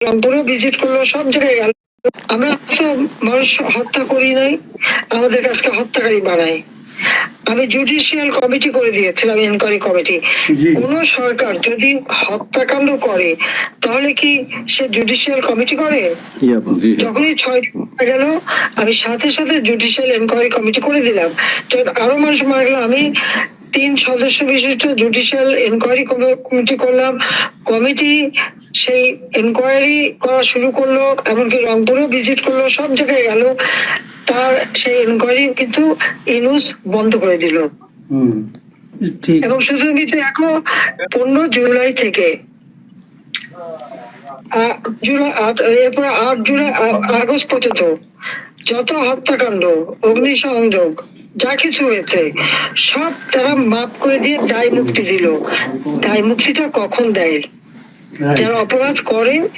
রংপুরও visit করল সব জায়গায় গেল। আমরা তো মানুষ হত্যা করি নাই আমাদের কাছকে হত্যাকারী বানাই আমি জুডিশিয়াল কমিটি করে দিয়েছিলাম এনকোয়ারি কমিটি কোন সরকার যদি হত্যাকাণ্ড করে তাহলে কি সে জুডিশিয়াল কমিটি করে? যখনই ছয় মারা গেল আমি সাথে সাথে জুডিশিয়াল এনকোয়ারি কমিটি করে দিলাম। যখন আরও মানুষ মারা গেল আমি তিন সদস্য বিশিষ্ট জুডিশিয়াল এনকোয়ারি কমিটি করলাম। কমিটি সেই এনকোয়ারি করা শুরু করল এমনকি রংপুরেও ভিজিট করল সব জায়গায় গেল। তার সেই এনকোয়ারি কিন্তু ইনুস বন্ধ করে দিল। এবং শুধু কিন্তু এখন পনেরো জুলাই থেকে আ- জুলাই আট এরপর আট জুলাই আগস্ট পর্যন্ত যত হত্যাকাণ্ড অগ্নিসংযোগ যা কিছু হয়েছে সব তারা মাফ করে দিয়ে দায় মুক্তি দিল। দায় মুক্তিটা কখন দেয়? যারা অপরাধ করে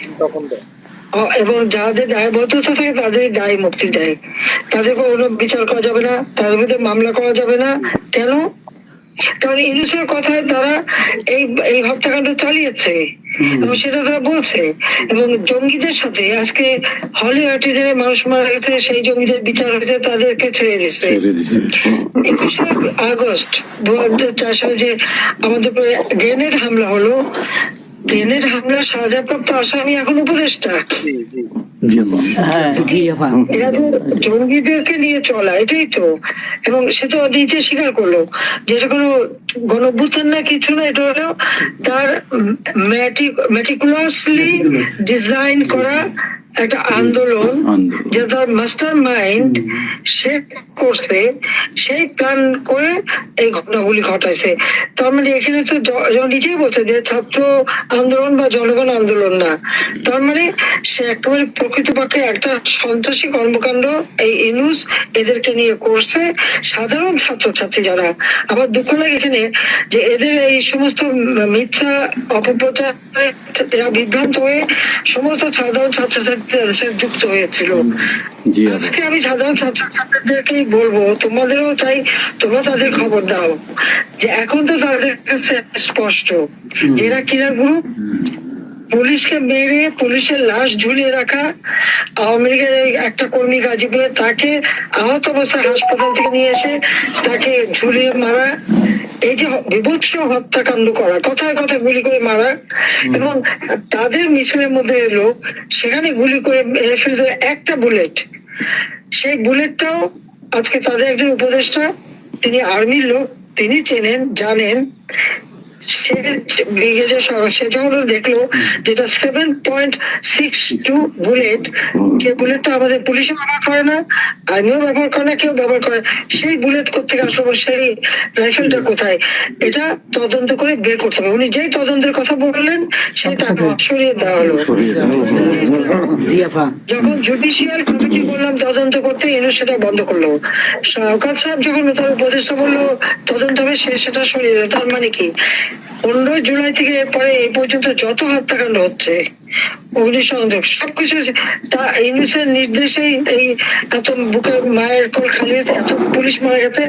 এবং যাদের দায়বদ্ধতা থাকে তাদের দায় মুক্তি দেয়। তাদের কোনো বিচার করা যাবে না তাদের বিরুদ্ধে মামলা করা যাবে না। কেন? কারণ ইনুসের কথায় তারা এই এই হত্যাকাণ্ড চালিয়েছে। এবং সেটা তারা বলছে। এবং জঙ্গিদের সাথে আজকে হলি আর্টিজের মানুষ মারা গেছে সেই জঙ্গিদের বিচার হয়েছে তাদেরকে ছেড়ে দিচ্ছে একুশে আগস্ট দু হাজার চার সালে যে আমাদের উপরে গ্রেনেড হামলা হলো গ্রেনেড হামলা সাজাপ্রাপ্ত আসামি এখন উপদেষ্টা। হ্যাঁ জঙ্গিদেরকে নিয়ে চলা এটাই তো। এবং সে তো নিজে স্বীকার করল যেটা কোনো গণভ্যুত্থান না কিছু না এটা হলো তার মেটিকুলাসলি ডিজাইন করা একটা আন্দোলন। যে তার মাস্টার মাইন্ড সে করছে সেই প্ল্যান করে এই ঘটনাগুলি ঘটাইছে। তার মানে এখানে তো নিজেই বলছে যে ছাত্র আন্দোলন বা জনগণ আন্দোলন না। তার মানে সে একেবারে প্রকৃতপক্ষে একটা সন্ত্রাসী কর্মকাণ্ড এই ইনুস এদেরকে নিয়ে করছে সাধারণ ছাত্রছাত্রী যারা। আমার দুঃখ লাগে এখানে যে এদের এই সমস্ত মিথ্যা অপপ্রচার বিভ্রান্ত হয়ে সমস্ত সাধারণ ছাত্রছাত্রীদের সাথে যুক্ত হয়েছিল। আজকে আমি সাধারণ ছাত্রছাত্রীদেরকেই বলব তোমাদেরও চাই তোমরা তাদের খবর দাও। যে এখন তো তাদের কাছে স্পষ্ট এরা গ্রুপ পুলিশকে মেরে পুলিশের লাশ ঝুলিয়ে রাখা আওয়ামী লীগের একটা কর্মী গাজীপুরে তাকে আহত অবস্থায় হাসপাতাল থেকে নিয়ে এসে তাকে ঝুলিয়ে মারা এই যে বিভৎস হত্যাকাণ্ড করা কথায় কথায় গুলি করে মারা এবং তাদের মিছিলের মধ্যে এলো সেখানে গুলি করে মেরে ফেলতে একটা বুলেট। সেই বুলেটটাও আজকে তাদের একজন উপদেষ্টা তিনি আর্মির লোক তিনি চেনেন জানেন। সে ব্রিগেডের দেখল যেটা seven point six two bullet যে বুলেটটা আমাদের পুলিশে ব্যবহার করে না ব্যবহার করে না কেউ ব্যবহার করে সেই বুলেট আসলো সেই রাইফেলটা কোথায়? এটা তদন্ত করে বের করতে হবে। উনি যেই তদন্তের কথা বললেন সেই তাকে সরিয়ে দেওয়া হলো। যখন জুডিশিয়াল কমিটি বললাম তদন্ত করতে এনে সেটা বন্ধ করল। সরকার সাহেব যখন তার উপদেষ্টা বলল তদন্ত হবে সে সেটা সরিয়ে দিল তার মানে কি? পনেরোই জুলাই থেকে পরে এই পর্যন্ত যত হত্যাকাণ্ড হচ্ছে, অগ্নিসংযোগ, সবকিছু। তা ইউনিসের নির্দেশেই এই এত বুকের মায়ের কোল খালি এত পুলিশ মারা গেছে